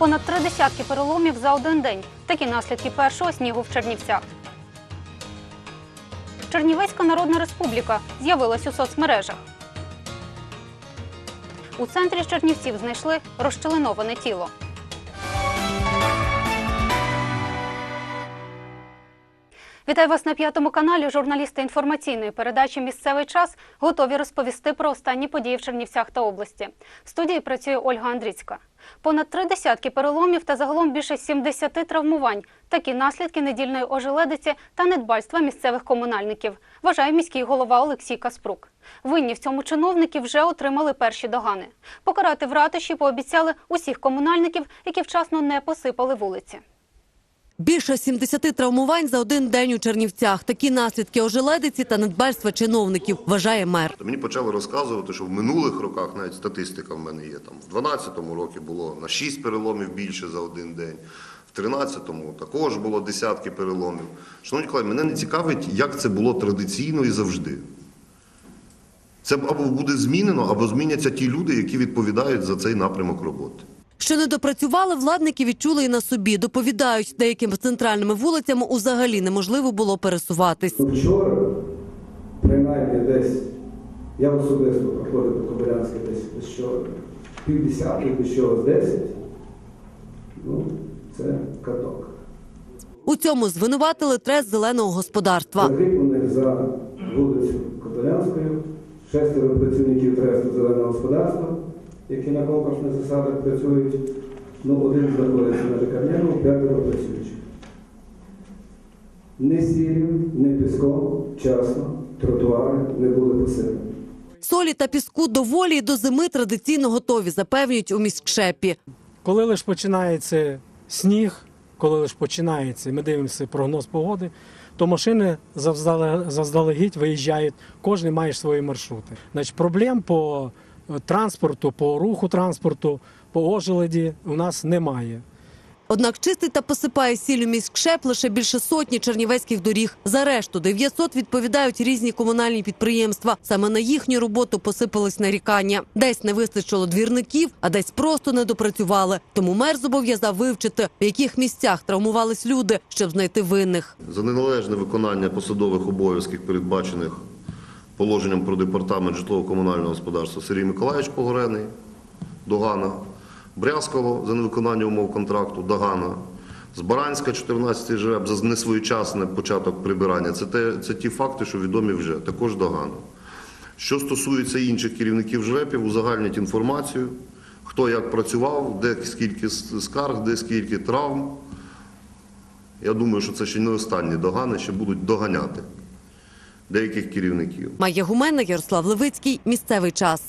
Понад три десятки переломів за один день. Такі наслідки першого снігу в Чернівцях. Чернівецька Народна Республіка з'явилась у соцмережах. У центрі Чернівців знайшли розчленоване тіло. Вітаю вас на п'ятому каналі. Журналісти інформаційної передачі Місцевий час готові розповісти про останні події в Чернівцях та області. В студії працює Ольга Андріцька. Понад три десятки переломів та загалом більше 70 травмувань. Такі наслідки недільної ожеледиці та недбальства місцевих комунальників, вважає міський голова Олексій Каспрук. Винні в цьому чиновники вже отримали перші догани. Покарати в ратуші пообіцяли усіх комунальників, які вчасно не посипали вулиці. Більше 70 травмувань за один день у Чернівцях. Такі наслідки ожеледиці та недбальства чиновників, вважає мер. Мені почали розказувати, що в минулих роках навіть статистика в мене є. Там в 12-му році було на 6 переломів більше за один день. В 13-му також було десятки переломів. Шановні колеги, мене не цікавить, як це було традиційно і завжди. Це або буде змінено, або зміняться ті люди, які відповідають за цей напрямок роботи. Що не допрацювали, владники відчули і на собі. Доповідають, деякими центральними вулицями узагалі неможливо було пересуватись. Вчора, принаймні десь, я особисто проходив по Кобилянське десь, що півдесятки, десь що десять. Ну, це каток. У цьому звинуватили трес зеленого господарства. Закріплених за вулицю Кобилянською, шестеро працівників тресту зеленого господарства, які на конкурсних засадах працюють. Ну, один знаходиться на лікарняному, п'ятеро працюючих. Не сірів, не піском, вчасно, тротуари не були посилені. Солі та піску доволі і до зими традиційно готові, запевнюють у міськшепі. Коли лише починається сніг, коли лише починається, ми дивимося прогноз погоди, то машини завздале- заздалегідь виїжджають, кожен має свої маршрути. Значить, проблем по транспорту, по руху транспорту, по ожеледі у нас немає. Однак чистить та посипає сіллю міськшеп лише більше сотні чернівецьких доріг. За решту 900 відповідають різні комунальні підприємства. Саме на їхню роботу посипались нарікання. Десь не вистачило двірників, а десь просто не допрацювали. Тому мер зобов'язав вивчити, в яких місцях травмувались люди, щоб знайти винних. За неналежне виконання посадових обов'язків, передбачених положенням про департамент житлово-комунального господарства Сергій Миколаївич Погорений, Догана, Брязкало за невиконання умов контракту, Догана, Збаранська, 14 ЖЕБ за несвоєчасний початок прибирання. Це, те, це ті факти, що відомі вже, також Догана. Що стосується інших керівників ЖРЕПів, узагальнять інформацію, хто як працював, де скільки скарг, де скільки травм. Я думаю, що це ще не останні догани, ще будуть доганяти деяких керівників. Майя Гумена, Ярослав Левицький. Місцевий час.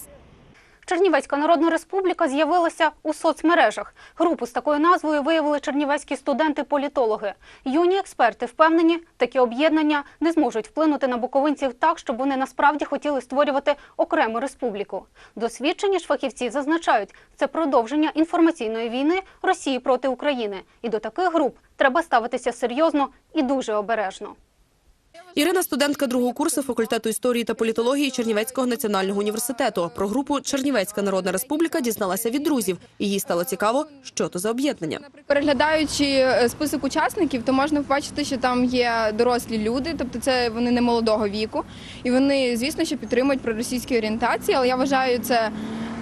Чернівецька Народна Республіка з'явилася у соцмережах. Групу з такою назвою виявили чернівецькі студенти-політологи. Юні експерти впевнені, такі об'єднання не зможуть вплинути на буковинців так, щоб вони насправді хотіли створювати окрему республіку. Досвідчені ж фахівці зазначають, це продовження інформаційної війни Росії проти України. І до таких груп треба ставитися серйозно і дуже обережно. Ірина студентка другого курсу факультету історії та політології Чернівецького національного університету. Про групу Чернівецька Народна Республіка дізналася від друзів, і їй стало цікаво, що то за об'єднання. Переглядаючи е, список учасників, то можна побачити, що там є дорослі люди, тобто це вони не молодого віку, і вони, звісно, що підтримують проросійські орієнтації, але я вважаю це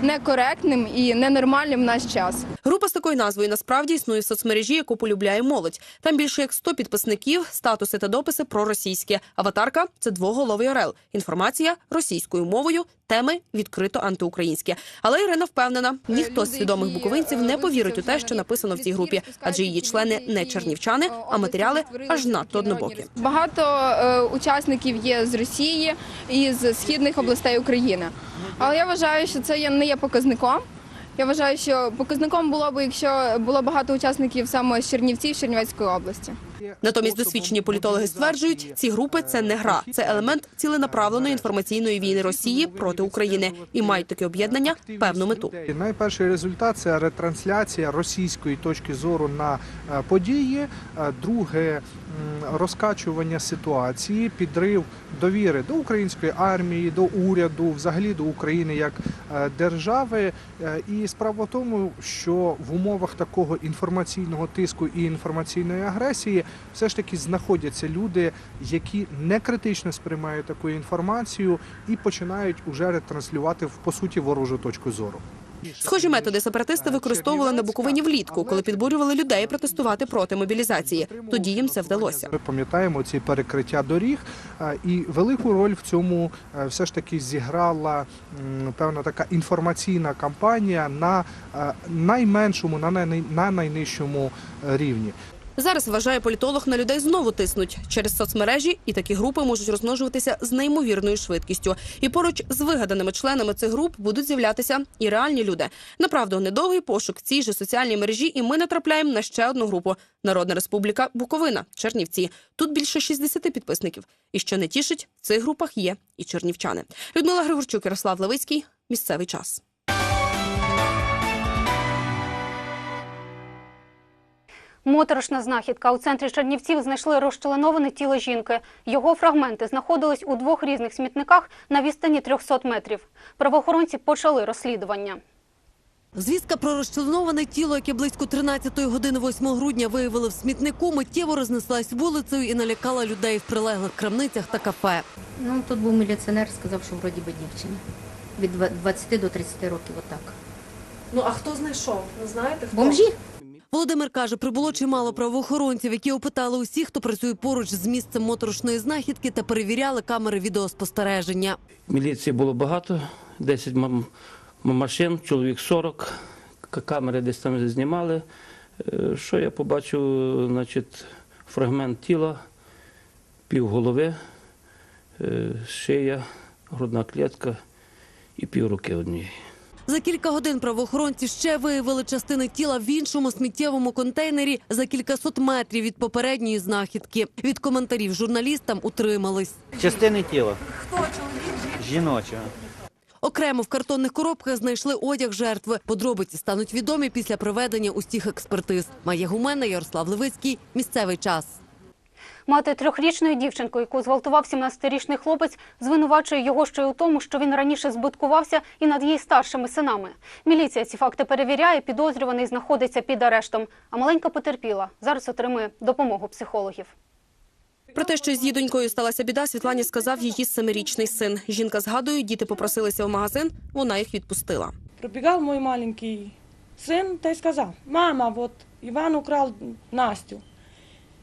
некоректним і ненормальним в наш час. Група з такою назвою насправді існує в соцмережі, яку полюбляє молодь. Там більше як 100 підписників, статуси та дописи проросійські. Аватарка це двоголовий орел. Інформація російською мовою, теми відкрито антиукраїнські. Але Ірина впевнена, ніхто з свідомих буковинців не повірить у те, що написано в цій групі, адже її члени не чернівчани, а матеріали аж надто однобокі. Багато е, учасників є з Росії і з східних областей України. Але я вважаю, що це є- не є показником. Я вважаю, що показником було б, якщо було багато учасників саме з Чернівців, Чернівецької області. Натомість досвідчені політологи стверджують, ці групи це не гра, це елемент ціленаправленої інформаційної війни Росії проти України і мають таке об'єднання певну мету. Найперший результат це ретрансляція російської точки зору на е, події. Е, Друге розкачування ситуації, підрив довіри до української армії, до уряду, взагалі до України як е, держави. І справа в тому, що в умовах такого інформаційного тиску і інформаційної агресії все ж таки знаходяться люди, які не критично сприймають таку інформацію і починають уже ретранслювати в по суті ворожу точку зору. Схожі методи сепаратисти використовували на Буковині влітку, коли підбурювали людей протестувати проти мобілізації. Тоді їм це вдалося. Ми пам'ятаємо ці перекриття доріг, і велику роль в цьому е, все ж таки зіграла певна така інформаційна кампанія на е, найменшому, на найнижчому е, рівні. Зараз вважає політолог на людей знову тиснуть через соцмережі, і такі групи можуть розмножуватися з неймовірною швидкістю. І поруч з вигаданими членами цих груп будуть з'являтися і реальні люди. Направду, недовгий пошук цій же соціальній мережі, і ми натрапляємо на ще одну групу Народна Республіка Буковина, Чернівці. Тут більше 60 підписників. І що не тішить, в цих групах є і чернівчани. Людмила Григорчук, Ярослав Левицький. Місцевий час. Моторошна знахідка. У центрі Чернівців знайшли розчленоване тіло жінки. Його фрагменти знаходились у двох різних смітниках на відстані 300 метрів. Правоохоронці почали розслідування. Звістка про розчленоване тіло, яке близько 13-ї години 8 грудня виявили в смітнику, миттєво рознеслась вулицею і налякала людей в прилеглих крамницях та кафе. Ну, тут був міліціонер, сказав, що вроді би дівчина. Від два- 20 до 30 років, отак. Ну а хто знайшов? Не знаєте хто? Бомжі? Володимир каже, прибуло чимало правоохоронців, які опитали усіх, хто працює поруч з місцем моторошної знахідки та перевіряли камери відеоспостереження. Міліції було багато, 10 м- м- машин, чоловік 40, камери десь там знімали. Е, Що я побачив, значить, фрагмент тіла, півголови, е, шия, грудна клітка і півруки однієї. За кілька годин правоохоронці ще виявили частини тіла в іншому сміттєвому контейнері за кількасот метрів від попередньої знахідки. Від коментарів журналістам утримались. Частини тіла. Хто чоловік? Жіночого. Окремо в картонних коробках знайшли одяг жертви. Подробиці стануть відомі після проведення усіх експертиз. Майя Гумена, Ярослав Левицький. Місцевий час. Мати трьохрічної дівчинку, яку зґвалтував 17-річний хлопець, звинувачує його ще й у тому, що він раніше збиткувався і над її старшими синами. Міліція ці факти перевіряє, підозрюваний знаходиться під арештом. А маленька потерпіла. Зараз отримує допомогу психологів. Про те, що з її донькою сталася біда, Світлані сказав її семирічний син. Жінка згадує, діти попросилися в магазин, вона їх відпустила. Пробігав мій маленький син та й сказав: Мама, от Іван украв Настю.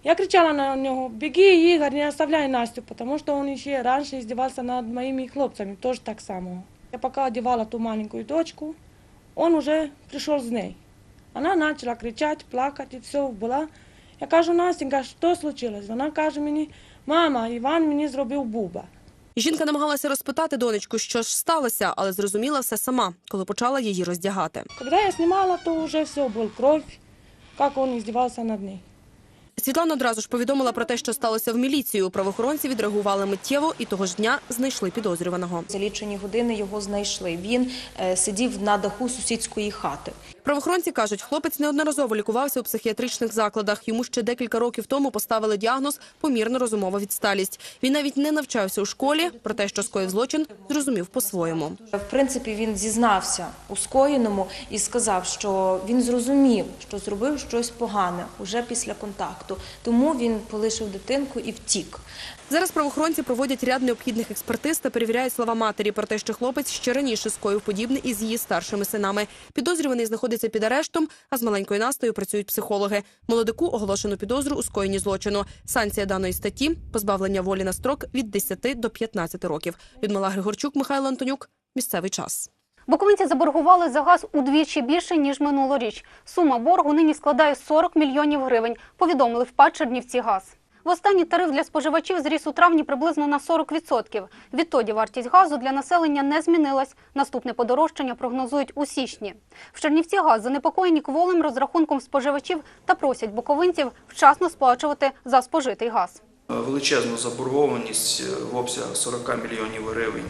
Я кричала на нього, беги, Ігор, не оставляй Настю, тому що він ще раніше издевался над моїми хлопцями, теж так само. Я поки одягала ту маленькую дочку, он уже прийшов з нею. Вона почала кричати, плакати, все була. Я кажу, Настенька, що случилось? Вона каже мені, мама, Іван мені зробив буба. Жінка намагалася розпитати донечку, що ж сталося, але зрозуміла все сама, коли почала її роздягати. Когда я снимала, то уже все, был кровь, как он издевался над ней. Світлана одразу ж повідомила про те, що сталося в міліцію. Правоохоронці відреагували миттєво і того ж дня знайшли підозрюваного. За лічені години його знайшли. Він е, сидів на даху сусідської хати. Правоохоронці кажуть, хлопець неодноразово лікувався у психіатричних закладах. Йому ще декілька років тому поставили діагноз помірна розумова відсталість. Він навіть не навчався у школі. Про те, що скоїв злочин, зрозумів по-своєму. В принципі, він зізнався у скоєному і сказав, що він зрозумів, що зробив щось погане уже після контакту. Тому він полишив дитинку і втік. Зараз правоохоронці проводять ряд необхідних експертиз та перевіряють слова матері про те, що хлопець ще раніше скоїв подібне із її старшими синами. Підозрюваний знаходиться під арештом, а з маленькою Настою працюють психологи. Молодику оголошено підозру у скоєнні злочину. Санкція даної статті позбавлення волі на строк від 10 до 15 років. Людмила Григорчук, Михайло Антонюк. Місцевий час. Буковинці заборгували за газ удвічі більше, ніж минулоріч. Сума боргу нині складає 40 мільйонів гривень, повідомили в ПАД «Чернівцігаз». Востанній тариф для споживачів зріс у травні приблизно на 40%. Відтоді вартість газу для населення не змінилась. Наступне подорожчання прогнозують у січні. В Чернівці газ занепокоєні кволим розрахунком споживачів та просять буковинців вчасно сплачувати за спожитий газ. величезну заборгованість в обсягах 40 мільйонів гривень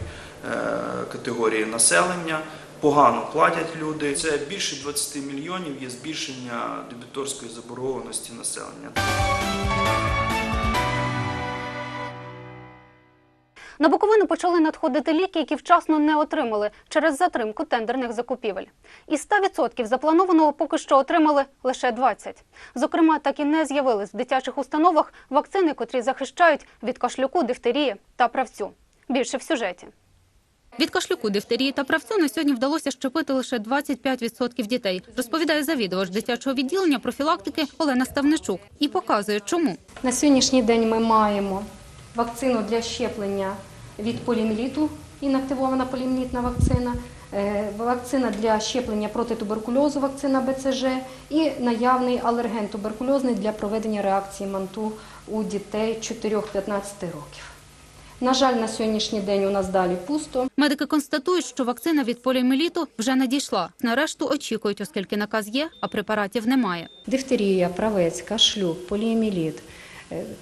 категорії населення. Погано платять люди. Це більше 20 мільйонів є збільшення дебіторської заборгованості населення. На Буковину почали надходити ліки, які вчасно не отримали через затримку тендерних закупівель. Із 100% запланованого поки що отримали лише 20%. Зокрема, так і не з'явились в дитячих установах вакцини, котрі захищають від кашлюку, дифтерії та правцю. Більше в сюжеті. Від кашлюку, дифтерії та правцю на сьогодні вдалося щепити лише 25% дітей, розповідає завідувач дитячого відділення профілактики Олена Ставничук і показує, чому. На сьогоднішній день ми маємо вакцину для щеплення від поліоміеліту, інактивована поліоміелітна вакцина, е, вакцина для щеплення проти туберкульозу, вакцина БЦЖ і наявний алерген туберкульозний для проведення реакції МАНТУ у дітей 4-15 років. На жаль, на сьогоднішній день у нас далі пусто. Медики констатують, що вакцина від поліомеліту вже надійшла. Нарешту очікують, оскільки наказ є, а препаратів немає. Дифтерія, правець, кашлюк, поліоміеліт, е,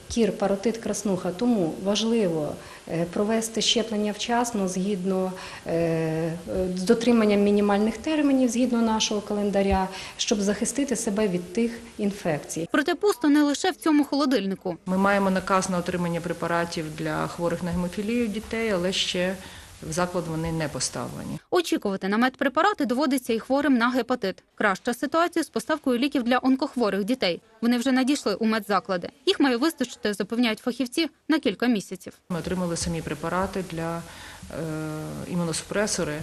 кір, паротит, краснуха. Тому важливо е, провести щеплення вчасно згідно е, е, з дотриманням мінімальних термінів, згідно нашого календаря, щоб захистити себе від тих інфекцій. Проте пусто не лише в цьому холодильнику. Ми маємо наказ на отримання препаратів для хворих на гемофілію дітей, але ще в заклад вони не поставлені. Очікувати на медпрепарати доводиться і хворим на гепатит. Краща ситуація з поставкою ліків для онкохворих дітей. Вони вже надійшли у медзаклади. Їх має вистачити, запевняють фахівці, на кілька місяців. Ми отримали самі препарати для е, імуносупресори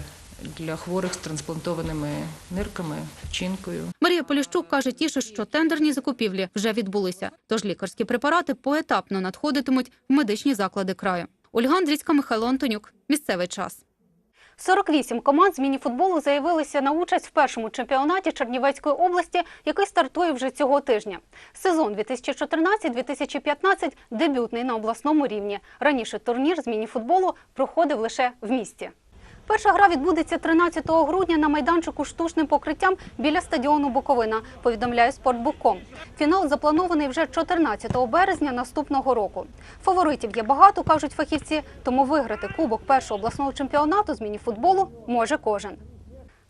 для хворих з трансплантованими нирками, печінкою. Марія Поліщук каже, тішить, що тендерні закупівлі вже відбулися. Тож лікарські препарати поетапно надходитимуть в медичні заклади краю. Ольга Андрійська, Михайло Антонюк. Місцевий час. 48 команд з мініфутболу заявилися на участь в першому чемпіонаті Чернівецької області, який стартує вже цього тижня. Сезон 2014-2015 дебютний на обласному рівні. Раніше турнір з мініфутболу проходив лише в місті. Перша гра відбудеться 13 грудня на майданчику штучним покриттям біля стадіону Буковина, повідомляє Спортбуком. Фінал запланований вже 14 березня наступного року. Фаворитів є багато, кажуть фахівці, тому виграти кубок першого обласного чемпіонату з мініфутболу може кожен.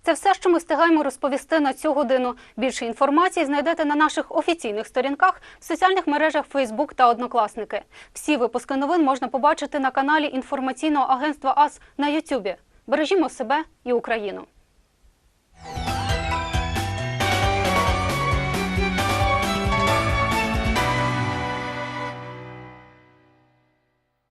Це все, що ми встигаємо розповісти на цю годину. Більше інформації знайдете на наших офіційних сторінках в соціальних мережах Facebook та Однокласники. Всі випуски новин можна побачити на каналі інформаційного агентства АС на Ютубі. Бережімо себе і Україну.